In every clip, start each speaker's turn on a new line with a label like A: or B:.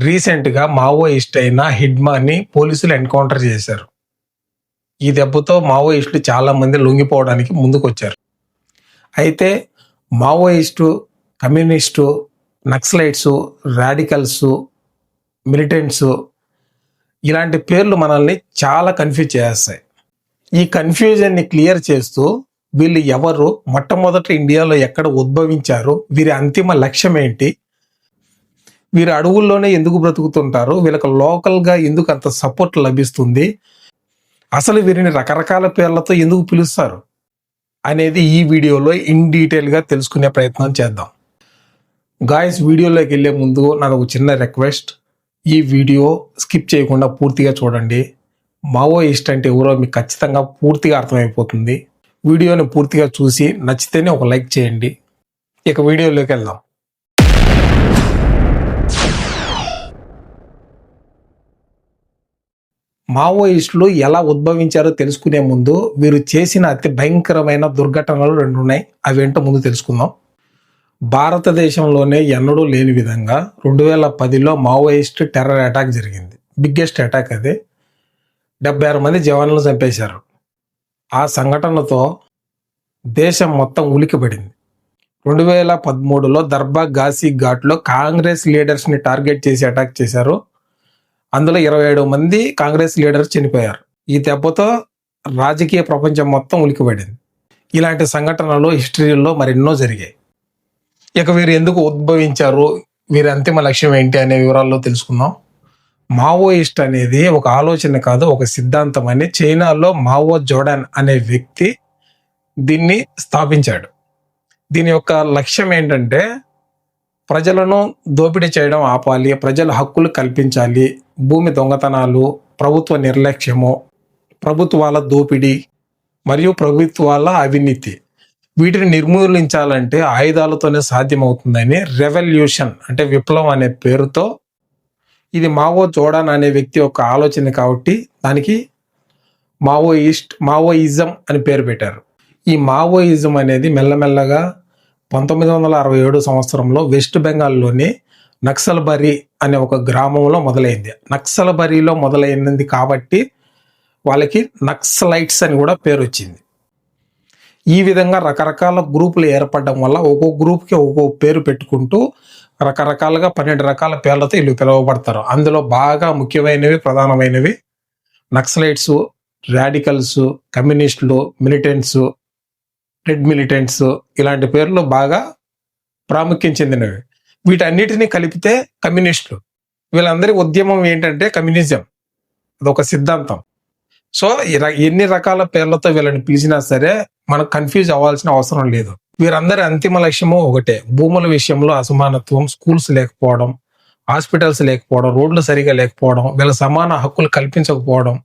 A: రీసెంట్గా మావోయిస్ట్ అయిన హిడ్మాని పోలీసులు ఎన్కౌంటర్ చేశారు. ఈ దెబ్బతో మావోయిస్టులు చాలామంది లొంగిపోవడానికి ముందుకొచ్చారు. అయితే Maoist communist naxalites radicals militants ఇలాంటి పేర్లు మనల్ని చాలా కన్ఫ్యూజ్ చేస్తాయి ఈ కన్ఫ్యూజన్ని క్లియర్ చేస్తూ వీళ్ళు ఎవరు? మొట్టమొదట ఇండియాలో ఎక్కడ ఉద్భవించారు? వీరి అంతిమ లక్ష్యం ఏంటి వీరు అడవుల్లోనే ఎందుకు బ్రతుకుతుంటారు వీళ్ళకి లోకల్గా ఎందుకు అంత సపోర్ట్ లభిస్తుంది అసలు వీరిని రకరకాల పేర్లతో ఎందుకు పిలుస్తారు అనేది ఈ వీడియోలో ఇన్ డీటెయిల్గా తెలుసుకునే ప్రయత్నం చేద్దాం. గాయస్ వీడియోలోకి వెళ్ళే ముందు నాకు ఒక చిన్న రిక్వెస్ట్. ఈ వీడియో స్కిప్ చేయకుండా పూర్తిగా చూడండి. మావోయిస్ట్ అంటే ఎవరో మీకు ఖచ్చితంగా పూర్తిగా అర్థమైపోతుంది. వీడియోని పూర్తిగా చూసి నచ్చితేనే ఒక లైక్ చేయండి. ఇక వీడియోలోకి వెళ్దాం. మావోయిస్టులు ఎలా ఉద్భవించారో తెలుసుకునే ముందు వీరు చేసిన అతి భయంకరమైన దుర్ఘటనలు రెండు ఉన్నాయి. అవి ముందు తెలుసుకుందాం. భారతదేశంలోనే ఎన్నడూ లేని విధంగా రెండు వేల పదిలో మావోయిస్ట్ టెర్రర్ అటాక్ జరిగింది. బిగ్గెస్ట్ అటాక్ అది. డెబ్బై ఆరు మంది జవాన్లను చంపేశారు. ఆ సంఘటనతో దేశం మొత్తం ఉలికిపడింది. రెండు వేల పదమూడులో దర్బా ఘాసీ ఘాట్లో కాంగ్రెస్ లీడర్స్ని టార్గెట్ చేసి అటాక్ చేశారు. అందులో ఇరవై ఏడు మంది కాంగ్రెస్ లీడర్స్ చనిపోయారు. ఈ దెబ్బతో రాజకీయ ప్రపంచం మొత్తం ఉలికిపడింది. ఇలాంటి సంఘటనలు హిస్టరీలో మరెన్నో జరిగాయి. ఇక వీరు ఎందుకు ఉద్భవించారు? వీరి అంతిమ లక్ష్యం ఏంటి అనే వివరాల్లో తెలుసుకుందాం. మావోయిస్ట్ అనేది ఒక ఆలోచన కాదు ఒక సిద్ధాంతం అని చైనాలో మావో జోడాన్ అనే వ్యక్తి దీన్ని స్థాపించాడు. దీని యొక్క లక్ష్యం ఏంటంటే ప్రజలను దోపిడీ చేయడం ఆపాలి ప్రజల హక్కులు కల్పించాలి భూమి దొంగతనాలు ప్రభుత్వ నిర్లక్ష్యము ప్రభుత్వాల దోపిడీ మరియు ప్రభుత్వాల అవినీతి. వీటిని నిర్మూలించాలంటే ఆయుధాలతోనే సాధ్యమవుతుందని రెవల్యూషన్ అంటే విప్లవం అనే పేరుతో ఇది మావో జోడాన్ అనే వ్యక్తి యొక్క ఆలోచన కాబట్టి దానికి మావోయిస్ట్ మావోయిజం అని పేరు పెట్టారు. ఈ మావోయిజం అనేది మెల్లమెల్లగా పంతొమ్మిది వందల అరవై ఏడు సంవత్సరంలో వెస్ట్ బెంగాల్లోని నక్సల్బరి అనే ఒక గ్రామంలో మొదలైంది. నక్సల్బరిలో మొదలైనది కాబట్టి వాళ్ళకి నక్సలైట్స్ అని కూడా పేరు వచ్చింది. ఈ విధంగా రకరకాల గ్రూపులు ఏర్పడడం వల్ల ఒక్కో గ్రూప్కి ఒక్కో పేరు పెట్టుకుంటూ రకరకాలుగా పన్నెండు రకాల పేర్లతో వీళ్ళు పిలువబడతారు. అందులో బాగా ముఖ్యమైనవి ప్రధానమైనవి నక్సలైట్స్ రాడికల్స్ కమ్యూనిస్టులు మిలిటెంట్స్ రెడ్ మిలిటెంట్స్ ఇలాంటి పేర్లు బాగా ప్రాముఖ్యం చెందినవి. వీటన్నిటిని కలిపితే కమ్యూనిస్టులు. వీళ్ళందరి ఉద్యమం ఏంటంటే కమ్యూనిజం. అదొక సిద్ధాంతం. సో ఎన్ని రకాల పేర్లతో వీళ్ళని పిలిచినా సరే మనకు కన్ఫ్యూజ్ అవ్వాల్సిన అవసరం లేదు. వీరందరి అంతిమ లక్ష్యము ఒకటే. భూముల విషయంలో అసమానత్వం స్కూల్స్ లేకపోవడం హాస్పిటల్స్ లేకపోవడం రోడ్లు సరిగా లేకపోవడం వీళ్ళ సమాన హక్కులు కల్పించకపోవడం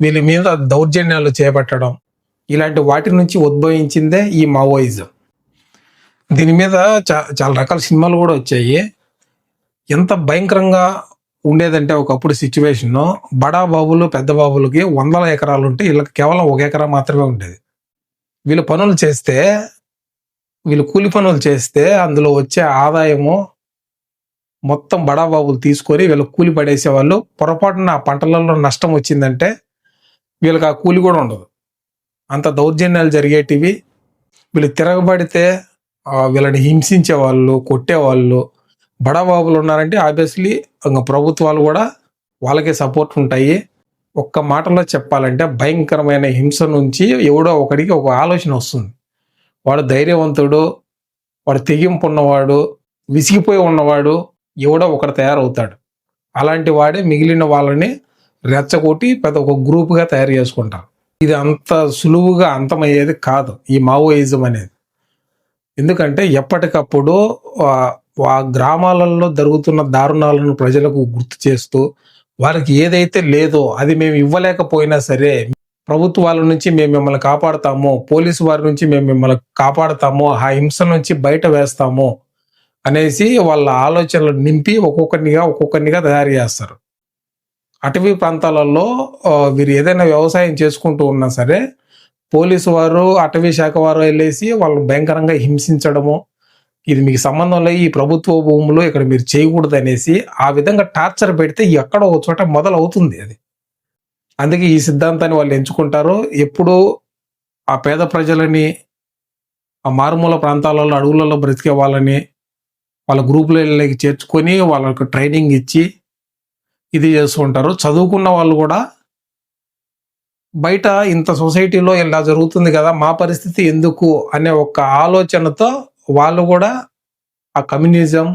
A: వీళ్ళ మీద దౌర్జన్యాలు చేపట్టడం ఇలాంటి వాటి నుంచి ఉద్భవించిందే ఈ మావోయిజం. దీని మీద చా చాలా రకాల సినిమాలు కూడా వచ్చాయి. ఎంత భయంకరంగా ఉండేదంటే ఒకప్పుడు సిచ్యువేషన్ బడా బాబులు పెద్ద బాబులకి వందల ఎకరాలు ఉంటే వీళ్ళకి కేవలం ఒక ఎకరా మాత్రమే ఉండేది. వీళ్ళు పనులు చేస్తే వీళ్ళు కూలి పనులు చేస్తే అందులో వచ్చే ఆదాయము మొత్తం బడా బాబులు తీసుకొని వీళ్ళు కూలి పడేసే వాళ్ళు పొరపాటున ఆ పంటలలో నష్టం వచ్చిందంటే వీళ్ళకి ఆ కూలి కూడా ఉండదు. అంత దౌర్జన్యాలు జరిగేటివి. వీళ్ళు తిరగబడితే వీళ్ళని హింసించే వాళ్ళు కొట్టేవాళ్ళు బడాబాబులు ఉన్నారంటే ఆబ్వియస్లీ ఇంకా ప్రభుత్వాలు కూడా వాళ్ళకే సపోర్ట్ ఉంటాయి. ఒక్క మాటలో చెప్పాలంటే భయంకరమైన హింస నుంచి ఎవడో ఒకడికి ఒక ఆలోచన వస్తుంది. వాడు ధైర్యవంతుడు వాడు తెగింపు ఉన్నవాడు విసిగిపోయి ఉన్నవాడు ఎవడో ఒకడు తయారవుతాడు. అలాంటి వాడే మిగిలిన వాళ్ళని రెచ్చగొట్టి పెద్ద ఒక గ్రూప్గా తయారు చేసుకుంటారు ఇది అంత సులువుగా అంతమయ్యేది కాదు. ఈ మావోయిజం అనేది. ఎందుకంటే ఎప్పటికప్పుడు ఆ, గ్రామాలలో జరుగుతున్న దారుణాలను ప్రజలకు గుర్తు చేస్తూ వారికి ఏదైతే లేదో అది మేము ఇవ్వలేకపోయినా సరే ప్రభుత్వాల నుంచి మేము మిమ్మల్ని కాపాడుతాము పోలీసు వారి నుంచి మేము మిమ్మల్ని కాపాడుతాము ఆ హింస నుంచి బయట వేస్తాము అనేసి వాళ్ళ ఆలోచనలు నింపి ఒక్కొక్కరినిగా ఒక్కొక్కరినిగా తయారు చేస్తారు. అటవీ ప్రాంతాలలో వీరు ఏదైనా వ్యవసాయం చేసుకుంటూ ఉన్నా సరే పోలీసు వారు అటవీ శాఖ వారు వెళ్ళేసి వాళ్ళని భయంకరంగా హింసించడము. ఇది మీకు సంబంధం లేదు. ఈ ప్రభుత్వ భూములు ఇక్కడ మీరు చేయకూడదు అనేసి ఆ విధంగా టార్చర్ పెడితే ఎక్కడో ఒక చోట మొదలవుతుంది అది. అందుకే ఈ సిద్ధాంతాన్ని వాళ్ళు ఎంచుకుంటారు. ఎప్పుడు ఆ పేద ప్రజలని ఆ మారుమూల ప్రాంతాలలో అడవులలో బ్రతికే వాళ్ళని వాళ్ళ గ్రూపులకి చేర్చుకొని వాళ్ళకు ట్రైనింగ్ ఇచ్చి ఇది చేస్తూ ఉంటారు. చదువుకున్న వాళ్ళు కూడా బయట ఇంత సొసైటీలో ఇలా జరుగుతుంది కదా మా పరిస్థితి ఎందుకు అనే ఒక ఆలోచనతో వాళ్ళు కూడా ఆ కమ్యూనిజం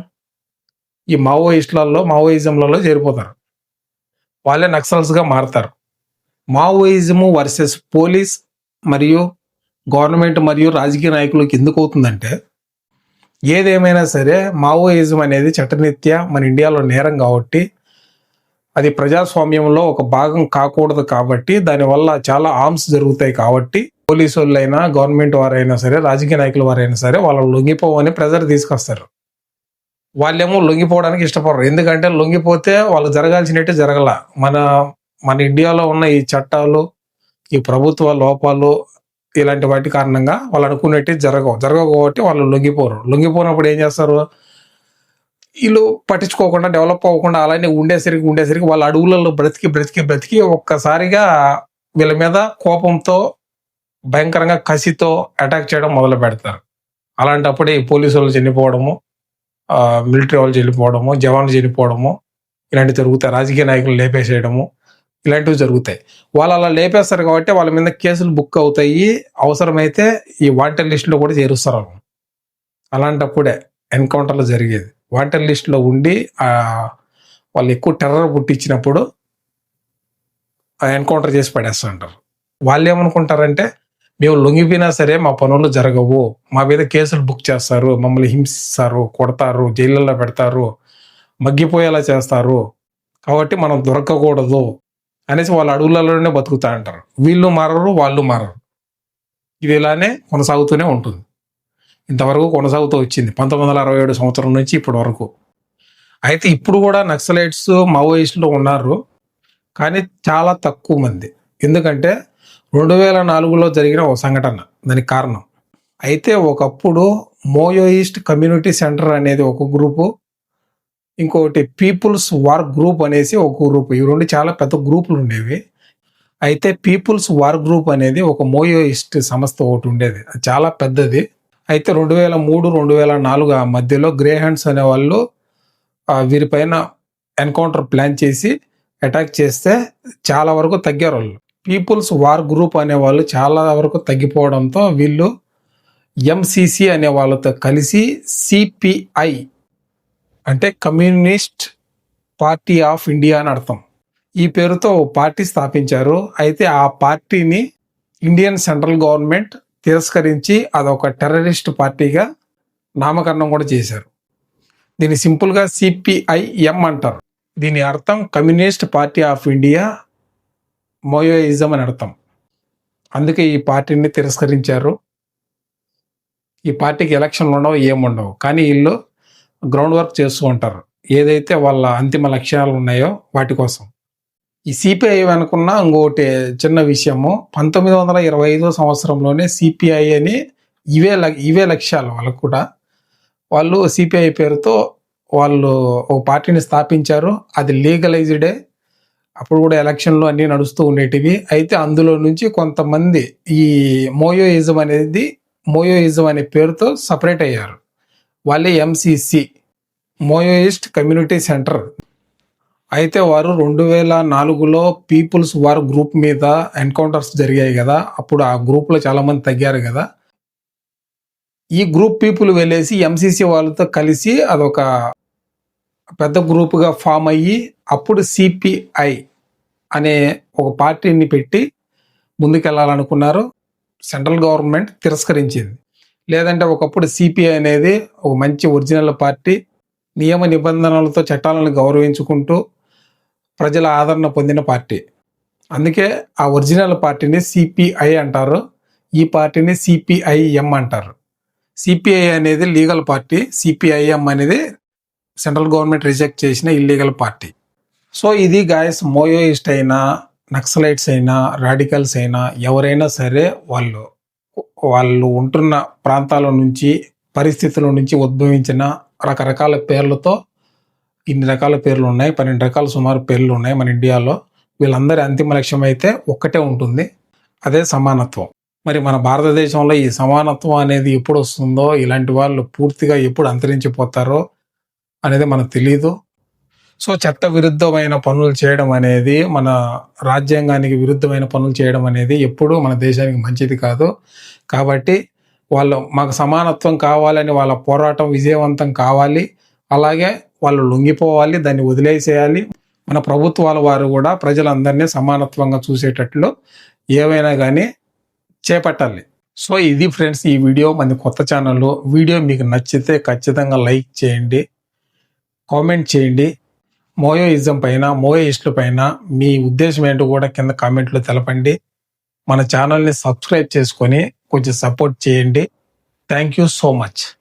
A: ఈ మావోయిస్టులలో మావోయిజంలలో చేరిపోతారు. వాళ్ళే నక్సల్స్గా మారుతారు. మావోయిజము వర్సెస్ పోలీస్ మరియు గవర్నమెంట్ మరియు రాజకీయ నాయకులకు ఎందుకు అవుతుందంటే ఏదేమైనా సరే మావోయిజం అనేది చట్టరీత్యా మన ఇండియాలో నేరం కాబట్టి అది ప్రజాస్వామ్యంలో ఒక భాగం కాకూడదు కాబట్టి దానివల్ల చాలా ఆర్మ్స్ జరుగుతాయి కాబట్టి పోలీసు వాళ్ళైనా గవర్నమెంట్ వారైనా సరే రాజకీయ నాయకుల వారైనా సరే వాళ్ళు లొంగిపోవని ప్రెజర్ తీసుకొస్తారు. వాళ్ళేమో లొంగిపోవడానికి ఇష్టపడరు. ఎందుకంటే లొంగిపోతే వాళ్ళు జరగాల్సినట్టు జరగల. మన మన ఇండియాలో ఉన్న ఈ చట్టాలు ఈ ప్రభుత్వ లోపాలు ఇలాంటి వాటి కారణంగా వాళ్ళు అనుకున్నట్టు జరగవు. జరగవు కాబట్టి వాళ్ళు లొంగిపోరు. లొంగిపోయినప్పుడు ఏం చేస్తారు? వీళ్ళు పట్టించుకోకుండా డెవలప్ అవ్వకుండా అలానే ఉండేసరికి ఉండేసరికి వాళ్ళ అడవులలో బ్రతికి బ్రతికి బ్రతికి ఒక్కసారిగా వీళ్ళ మీద కోపంతో భయంకరంగా కసితో అటాక్ చేయడం మొదలు పెడతారు. అలాంటప్పుడే పోలీసు వాళ్ళు చనిపోవడము మిలిటరీ వాళ్ళు చనిపోవడము జవాన్లు చనిపోవడము ఇలాంటివి జరుగుతాయి. రాజకీయ నాయకులు లేపేసేయడము ఇలాంటివి జరుగుతాయి. వాళ్ళు అలా లేపేస్తారు కాబట్టి వాళ్ళ మీద కేసులు బుక్ అవుతాయి. అవసరమైతే ఈ వాంటెడ్ లిస్టులో కూడా చేరుస్తారు అలాంటప్పుడే ఎన్కౌంటర్లు జరిగేది. వాంటెడ్ లిస్ట్లో ఉండి వాళ్ళు ఎక్కువ టెర్రర్ పుట్టించినప్పుడు ఎన్కౌంటర్ చేసి పడేస్తుంటారు వాళ్ళు ఏమనుకుంటారంటే మేము లొంగిపోయినా సరే మా పనులు జరగవు. మా మీద కేసులు బుక్ చేస్తారు. మమ్మల్ని హింసిస్తారు కొడతారు జైళ్ళల్లో పెడతారు మగ్గిపోయేలా చేస్తారు. కాబట్టి మనం దొరకకూడదు. అనేసి వాళ్ళ అడవులలోనే బతుకుతా అంటారు. వీళ్ళు మారరు వాళ్ళు మారరు. ఇది ఇలానే కొనసాగుతూనే ఉంటుంది. ఇంతవరకు కొనసాగుతూ వచ్చింది. పంతొమ్మిది వందల అరవై ఏడు సంవత్సరం నుంచి ఇప్పటి వరకు. అయితే ఇప్పుడు కూడా నక్సలైట్స్ మావోయిస్టులు ఉన్నారు. కానీ చాలా తక్కువ మంది. ఎందుకంటే రెండు వేల నాలుగులో జరిగిన ఒక సంఘటన. దానికి కారణం. అయితే ఒకప్పుడు మోయోయిస్ట్ కమ్యూనిటీ సెంటర్ అనేది ఒక గ్రూపు. ఇంకొకటి పీపుల్స్ వార్ గ్రూప్ అనేసి ఒక గ్రూప్. ఈ రెండు చాలా పెద్ద గ్రూపులు ఉండేవి. అయితే పీపుల్స్ వార్ గ్రూప్ అనేది ఒక మోయోయిస్ట్ సంస్థ ఒకటి ఉండేది. అది చాలా పెద్దది. అయితే రెండు వేల మూడు రెండు వేల నాలుగు ఆ మధ్యలో గ్రే హ్యాండ్స్ అనే వాళ్ళు వీరిపైన ఎన్కౌంటర్ ప్లాన్ చేసి అటాక్ చేస్తే చాలా వరకు తగ్గారు వాళ్ళు. పీపుల్స్ వార్ గ్రూప్ అనే వాళ్ళు చాలా వరకు తగ్గిపోవడంతో వీళ్ళు ఎంసీసీ అనే వాళ్ళతో కలిసి సిపిఐ అంటే కమ్యూనిస్ట్ పార్టీ ఆఫ్ ఇండియా అని అర్థం. ఈ పేరుతో పార్టీ స్థాపించారు. అయితే ఆ పార్టీని ఇండియన్ సెంట్రల్ గవర్నమెంట్ తిరస్కరించి అదొక టెర్రరిస్ట్ పార్టీగా నామకరణం కూడా చేశారు. దీన్ని సింపుల్గా సిపిఐఎం అంటారు. దీని అర్థం communist party of India Maoism అని అర్థం. అందుకే ఈ పార్టీని తిరస్కరించారు. ఈ పార్టీకి ఎలక్షన్లు ఉండవు ఏముండవు కానీ వీళ్ళు గ్రౌండ్ వర్క్ చేస్తూ ఉంటారు. ఏదైతే వాళ్ళ అంతిమ లక్ష్యాలు ఉన్నాయో వాటి కోసం. ఈ సిపిఐ అనుకున్న ఇంకోటి చిన్న విషయము పంతొమ్మిది వందల ఇరవై ఐదో సంవత్సరంలోనే సిపిఐ అని ఇవే ల- ఇవే లక్ష్యాలు వాళ్ళకు కూడా. వాళ్ళు సిపిఐ పేరుతో వాళ్ళు ఒక పార్టీని స్థాపించారు. అది లీగలైజ్డే. అప్పుడు కూడా ఎలక్షన్లు అన్నీ నడుస్తూ ఉండేటివి. అయితే అందులో నుంచి కొంతమంది ఈ మోయోయిజం అనేది మోయోయిజం అనే పేరుతో సపరేట్ అయ్యారు. వాళ్ళే ఎంసీసీ మోయోయిస్ట్ కమ్యూనిటీ సెంటర్. అయితే వారు రెండు వేల నాలుగులో పీపుల్స్ వార్ గ్రూప్ మీద ఎన్కౌంటర్స్ జరిగాయి కదా. అప్పుడు ఆ గ్రూప్లో చాలామంది తగ్గారు కదా. ఈ గ్రూప్ పీపుల్ వెళ్ళేసి ఎంసీసీ వాళ్ళతో కలిసి అదొక పెద్ద గ్రూప్గా ఫామ్ అయ్యి అప్పుడు సిపిఐ అనే ఒక పార్టీని పెట్టి ముందుకెళ్ళాలనుకున్నారు. సెంట్రల్ గవర్నమెంట్ తిరస్కరించింది. లేదంటే ఒకప్పుడు సిపిఐ అనేది ఒక మంచి ఒరిజినల్ పార్టీ. నియమ నిబంధనలతో చట్టాలను గౌరవించుకుంటూ ప్రజల ఆదరణ పొందిన పార్టీ. అందుకే ఆ ఒరిజినల్ పార్టీని సిపిఐ అంటారు. ఈ పార్టీని సిపిఐఎం అంటారు. సిపిఐ అనేది లీగల్ పార్టీ. సిపిఐఎం అనేది సెంట్రల్ గవర్నమెంట్ రిజెక్ట్ చేసిన ఇల్లీగల్ పార్టీ. సో ఇది గాయస్ మోయోయిస్ట్ అయినా నక్సలైట్స్ అయినా రాడికల్స్ అయినా ఎవరైనా సరే వాళ్ళు వాళ్ళు ఉంటున్న ప్రాంతాల నుంచి పరిస్థితుల నుంచి ఉద్భవించిన రకరకాల పేర్లతో ఇన్ని రకాల పేర్లు ఉన్నాయి పన్నెండు రకాల సుమారు పేర్లు ఉన్నాయి మన ఇండియాలో. వీళ్ళందరి అంతిమ లక్ష్యం అయితే ఒక్కటే ఉంటుంది అదే సమానత్వం. మరి మన భారతదేశంలో ఈ సమానత్వం అనేది ఎప్పుడు వస్తుందో ఇలాంటి వాళ్ళు పూర్తిగా ఎప్పుడు అంతరించిపోతారో అనేది మనకు తెలియదు సో చట్ట విరుద్ధమైన పనులు చేయడం అనేది మన రాజ్యాంగానికి విరుద్ధమైన పనులు చేయడం అనేది ఎప్పుడూ మన దేశానికి మంచిది కాదు. కాబట్టి వాళ్ళు మాకు సమానత్వం కావాలని వాళ్ళ పోరాటం విజయవంతం కావాలి. అలాగే వాళ్ళు లొంగిపోవాలి దాన్ని వదిలేసేయాలి. మన ప్రభుత్వాల వారు కూడా ప్రజలందరినీ సమానత్వంగా చూసేటట్లు ఏవైనా కానీ చేపట్టాలి. సో ఇది ఫ్రెండ్స్ ఈ వీడియో. మన కొత్త ఛానల్ వీడియో మీకు నచ్చితే ఖచ్చితంగా లైక్ చేయండి కామెంట్ చేయండి. మోయోయిజం పైన మోయోయిస్టుల పైన మీ ఉద్దేశం ఏంటో కూడా కింద కామెంట్లో తెలపండి. మన ఛానల్ని సబ్స్క్రైబ్ చేసుకొని కొంచెం సపోర్ట్ చేయండి. Thank you so much.